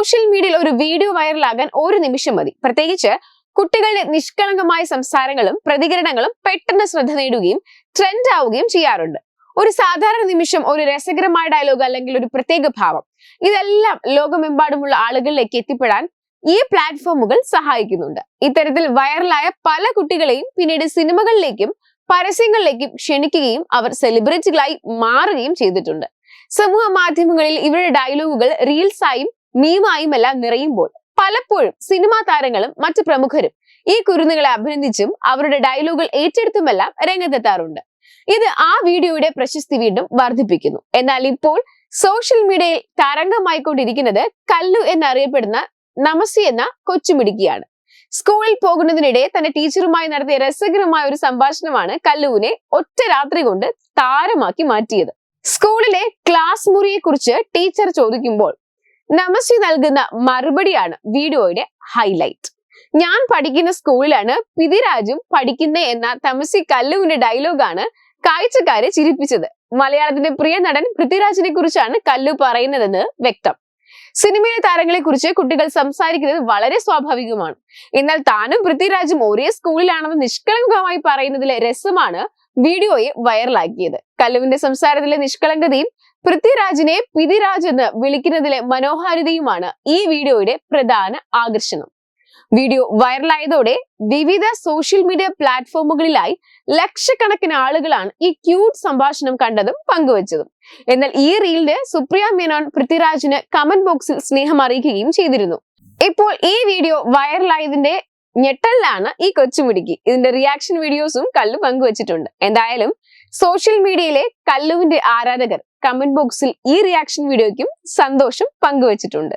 Social മീഡിയയിൽ ഒരു video വൈറലാകാൻ ഒരു നിമിഷം മതി. പ്രത്യേകിച്ച് കുട്ടികളുടെ നിഷ്കളങ്കമായ സംസാരങ്ങളും പ്രതികരണങ്ങളും പെട്ടെന്ന് ശ്രദ്ധ നേടുകയും ട്രെൻഡ് ആവുകയും ചെയ്യാറുണ്ട്. ഒരു സാധാരണ നിമിഷം ഒരു രസകരമായ ഡയലോഗ് അല്ലെങ്കിൽ ഒരു പ്രത്യേക ഭാവം ഇതെല്ലാം ലോകമെമ്പാടുമുള്ള ആളുകളിലേക്ക് എത്തിപ്പെടാൻ ഈ പ്ലാറ്റ്ഫോമുകൾ സഹായിക്കുന്നുണ്ട്. ഇത്തരത്തിൽ വൈറലായ പല കുട്ടികളെയും പിന്നീട് സിനിമകളിലേക്കും പരസ്യങ്ങളിലേക്കും ക്ഷണിക്കുകയും അവർ സെലിബ്രിറ്റികളായി മാറുകയും ചെയ്തിട്ടുണ്ട്. സമൂഹ മാധ്യമങ്ങളിൽ ഇവരുടെ ഡയലോഗുകൾ റീൽസായും മീമായും എല്ലാം നിറയുമ്പോൾ പലപ്പോഴും സിനിമാ താരങ്ങളും മറ്റു പ്രമുഖരും ഈ കുരുന്നുകളെ അഭിനന്ദിച്ചും അവരുടെ ഡയലോഗുകൾ ഏറ്റെടുത്തുമെല്ലാം രംഗത്തെത്താറുണ്ട്. ഇത് ആ വീഡിയോയുടെ പ്രശസ്തി വീണ്ടും വർദ്ധിപ്പിക്കുന്നു. എന്നാൽ ഇപ്പോൾ സോഷ്യൽ മീഡിയയിൽ തരംഗമായിക്കൊണ്ടിരിക്കുന്നത് കല്ലു എന്നറിയപ്പെടുന്ന നമസി എന്ന കൊച്ചുമിടുക്കിയാണ്. സ്കൂളിൽ പോകുന്നതിനിടെ തന്റെ ടീച്ചറുമായി നടത്തിയ രസകരമായ ഒരു സംഭാഷണമാണ് കല്ലുവിനെ ഒറ്റ രാത്രി കൊണ്ട് താരമാക്കി മാറ്റിയത്. സ്കൂളിലെ ക്ലാസ് മുറിയെ കുറിച്ച് ടീച്ചർ ചോദിക്കുമ്പോൾ നമസി നൽകുന്ന മറുപടിയാണ് വീഡിയോയുടെ ഹൈലൈറ്റ് ഞാൻ പഠിക്കുന്ന സ്കൂളിലാണ് പിതിരാജും പഠിക്കുന്ന എന്ന തമസി കല്ലുവിന്റെ ഡയലോഗാണ് കാഴ്ചക്കാരെ ചിരിപ്പിച്ചത്. മലയാളത്തിന്റെ പ്രിയ നടൻ പൃഥ്വിരാജിനെ കുറിച്ചാണ് കല്ലു പറയുന്നതെന്ന് വ്യക്തം. സിനിമയിലെ താരങ്ങളെ കുറിച്ച് കുട്ടികൾ സംസാരിക്കുന്നത് വളരെ സ്വാഭാവികമാണ്. എന്നാൽ താനും പൃഥ്വിരാജും ഒരേ സ്കൂളിലാണെന്ന് നിഷ്കളങ്കമായി പറയുന്നതിലെ രസമാണ് വീഡിയോയെ വൈറലാക്കിയത് കല്ലുവിന്റെ സംസാരത്തിലെ നിഷ്കളങ്കതയും പൃഥ്വിരാജിനെ പിതിരാജ് എന്ന് വിളിക്കുന്നതിലെ മനോഹാരിതയുമാണ് ഈ വീഡിയോയുടെ പ്രധാന ആകർഷണം. വീഡിയോ വൈറലായതോടെ വിവിധ സോഷ്യൽ മീഡിയ പ്ലാറ്റ്ഫോമുകളിലായി ലക്ഷക്കണക്കിന് ആളുകളാണ് ഈ ക്യൂട്ട് സംഭാഷണം കണ്ടതും പങ്കുവച്ചതും. എന്നാൽ ഈ റീലിന് സുപ്രിയ മേനോൻ പൃഥ്വിരാജിന് കമന്റ് ബോക്സിൽ സ്നേഹം അറിയിക്കുകയും ചെയ്തിരുന്നു. ഇപ്പോൾ ഈ വീഡിയോ വൈറലായതിന്റെ ഞെട്ടലിലാണ് ഈ കൊച്ചുമിടുക്കി. ഇതിന്റെ റിയാക്ഷൻ വീഡിയോസും കല്ലു പങ്കുവച്ചിട്ടുണ്ട്. എന്തായാലും സോഷ്യൽ മീഡിയയിലെ കല്ലുവിന്റെ ആരാധകർ കമന്റ് ബോക്സിൽ ഈ റിയാക്ഷൻ വീഡിയോയ്ക്കും സന്തോഷം പങ്കുവച്ചിട്ടുണ്ട്.